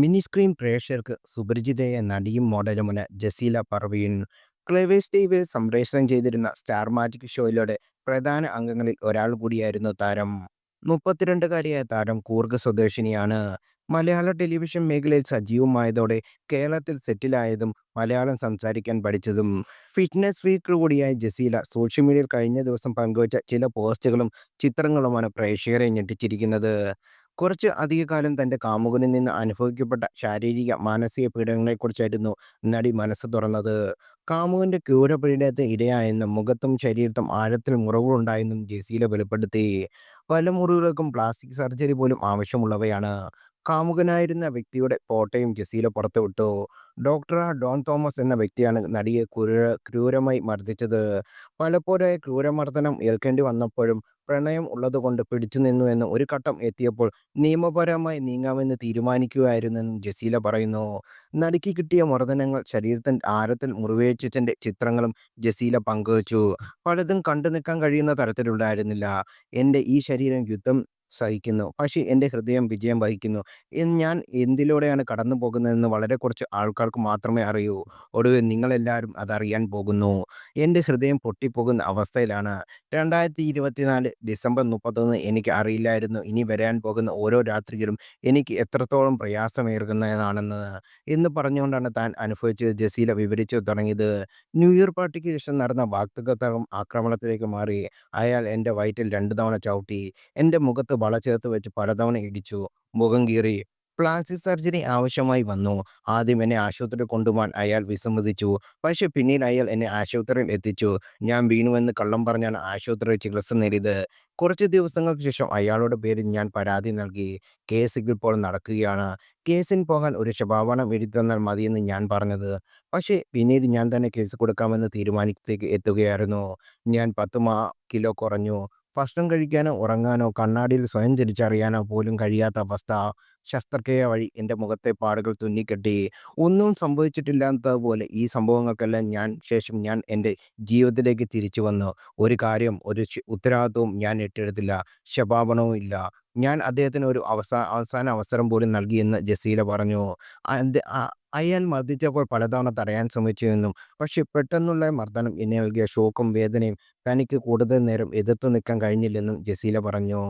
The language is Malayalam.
മിനി സ്ക്രീൻ പ്രേക്ഷകർക്ക് സുപരിചിതയായ നടിയും മോഡലുമാണ് ജസീല പർവീൻ ക്ലേവേസ് ടീവിൽ സംപ്രേഷണം ചെയ്തിരുന്ന സ്റ്റാർ മാജിക് ഷോയിലൂടെ പ്രധാന അംഗങ്ങളിൽ ഒരാൾ കൂടിയായിരുന്നു താരം. മുപ്പത്തിരണ്ടുകാരിയായ താരം കൂർഗ് സ്വദേശിനിയാണ്. മലയാള ടെലിവിഷൻ മേഖലയിൽ സജീവമായതോടെ കേരളത്തിൽ സെറ്റിലായതും മലയാളം സംസാരിക്കാൻ പഠിച്ചതും. ഫിറ്റ്നസ് വീക്ക് കൂടിയായ ജസീല സോഷ്യൽ മീഡിയയിൽ കഴിഞ്ഞ ദിവസം പങ്കുവച്ച ചില പോസ്റ്റുകളും ചിത്രങ്ങളുമാണ് പ്രേക്ഷകരെ ഞെട്ടിച്ചിരിക്കുന്നത്. കുറച്ച് അധികകാലം തന്റെ കാമുകനിൽ നിന്ന് അനുഭവിക്കപ്പെട്ട ശാരീരിക, മാനസിക പീഡനങ്ങളെക്കുറിച്ചായിരുന്നു നടി മനസ്സ് തുറന്നത്. കാമുകന്റെ ക്രൂരപീഡനത്തിന് ഇരയായെന്നും മുഖത്തും ശരീരത്തും ആഴത്തിൽ മുറിവുകളുണ്ടായെന്നും ജെസീല വെളിപ്പെടുത്തി. പല മുറിവുകൾക്കും പ്ലാസ്റ്റിക് സർജറി പോലും ആവശ്യമുള്ളവയാണ്. കാമുകനായിരുന്ന വ്യക്തിയുടെ ഫോട്ടോയും ജസീല പുറത്തുവിട്ടു. ഡോക്ടർ ഡോൺ തോമസ് എന്ന വ്യക്തിയാണ് നടിയെ ക്രൂര ക്രൂരമായി മർദ്ദിച്ചത്. പലപ്പോഴായി ക്രൂരമർദ്ദനം ഏൽക്കേണ്ടി വന്നപ്പോഴും പ്രണയം ഉള്ളതുകൊണ്ട് പിടിച്ചു നിന്നു എന്ന് ഒരു ഘട്ടം എത്തിയപ്പോൾ നിയമപരമായി നീങ്ങാമെന്ന് തീരുമാനിക്കുകയായിരുന്നെന്നും ജസീല പറയുന്നു. നടിക്ക് കിട്ടിയ മർദ്ദനങ്ങൾ ശരീരത്തിന്റെ ആരത്തിൽ മുറിവേൽപ്പിച്ചതിന്റെ ചിത്രങ്ങളും ജസീല പങ്കുവച്ചു. പലതും കണ്ടു നിൽക്കാൻ കഴിയുന്ന തരത്തിലുണ്ടായിരുന്നില്ല എന്റെ ഈ ശരീരം യുദ്ധം സഹിക്കുന്നു. പക്ഷേ എന്റെ ഹൃദയം വിജയം വഹിക്കുന്നു എന്ന് ഞാൻ എന്തിലൂടെയാണ് കടന്നു പോകുന്നതെന്ന് വളരെ കുറച്ച് ആൾക്കാർക്ക് മാത്രമേ അറിയൂ. ഒടുവിൽ നിങ്ങളെല്ലാവരും അതറിയാൻ പോകുന്നു. എന്റെ ഹൃദയം പൊട്ടിപ്പോകുന്ന അവസ്ഥയിലാണ്. രണ്ടായിരത്തി ഇരുപത്തിനാല് ഡിസംബർ മുപ്പത്തൊന്ന് എനിക്ക് അറിയില്ലായിരുന്നു ഇനി വരാൻ പോകുന്ന ഓരോ രാത്രിയിലും എനിക്ക് എത്രത്തോളം പ്രയാസമേറുന്നതാണെന്ന് എന്ന് പറഞ്ഞുകൊണ്ടാണ് താൻ അനുഭവിച്ച് ജസീല വിവരിച്ചു തുടങ്ങിയത്. ന്യൂ ഇയർ പാർട്ടിക്ക് ശേഷം നടന്ന വാക്തത്വം ആക്രമണത്തിലേക്ക് മാറി. അയാൾ എന്റെ വയറ്റിൽ രണ്ടു തവണ ചവിട്ടി. എന്റെ മുഖത്ത് വള ചേർത്ത് വെച്ച് പലതവണ ഇടിച്ചു. മുഖം കീറി. പ്ലാസ്റ്റിക് സർജറി ആവശ്യമായി വന്നു. ആദ്യം എന്നെ ആശുപത്രി കൊണ്ടുപോകാൻ അയാൾ വിസമ്മതിച്ചു. പക്ഷെ പിന്നീട് അയാൾ എന്നെ ആശുപത്രിയിൽ എത്തിച്ചു. ഞാൻ വീണുവെന്ന് കള്ളം പറഞ്ഞാണ് ആശുപത്രിയിൽ ചികിത്സ നേടിയത്. കുറച്ച് ദിവസങ്ങൾക്ക് ശേഷം അയാളുടെ പേരിൽ ഞാൻ പരാതി നൽകി. കേസ് ഇപ്പോൾ നടക്കുകയാണ്. കേസിന് പോകാൻ ഒരു ക്ഷമാപണം എഴുതിത്തന്നാൽ മതിയെന്ന് ഞാൻ പറഞ്ഞത്. പക്ഷേ പിന്നീട് ഞാൻ തന്നെ കേസ് കൊടുക്കാമെന്ന് തീരുമാനത്തിലേക്ക് എത്തുകയായിരുന്നു. ഞാൻ പത്ത് മാ കിലോ കുറഞ്ഞു. ഭക്ഷണം കഴിക്കാനോ ഉറങ്ങാനോ കണ്ണാടിയിൽ സ്വയം തിരിച്ചറിയാനോ പോലും കഴിയാത്ത അവസ്ഥ. ശസ്ത്രക്രിയ വഴി എന്റെ മുഖത്തെ പാടുകൾ തുന്നിക്കെട്ടി. ഒന്നും സംഭവിച്ചിട്ടില്ലാത്തതുപോലെ ഈ സംഭവങ്ങൾക്കെല്ലാം ഞാൻ ശേഷം ഞാൻ എന്റെ ജീവിതത്തിലേക്ക് തിരിച്ചു വന്നു ഒരു കാര്യം ഒരു ഉത്തരവാദിത്വവും ഞാൻ ഏറ്റെടുത്തില്ല. ശപാപണവും ഇല്ല. ഞാൻ അദ്ദേഹത്തിന് ഒരു അവസാന അവസാന അവസരം പോലും നൽകിയെന്ന് ജസീല പറഞ്ഞു. അയാൾ മർദ്ദിച്ചപ്പോൾ പലതവണ തടയാൻ ശ്രമിച്ചുവെന്നും പക്ഷെ പെട്ടെന്നുള്ള മർദ്ദനം എന്നെ നൽകിയ ഷോക്കും വേദനയും തനിക്ക് കൂടുതൽ നേരം എതിർത്തുനിൽക്കാൻ കഴിഞ്ഞില്ലെന്നും ജസീല പറഞ്ഞു.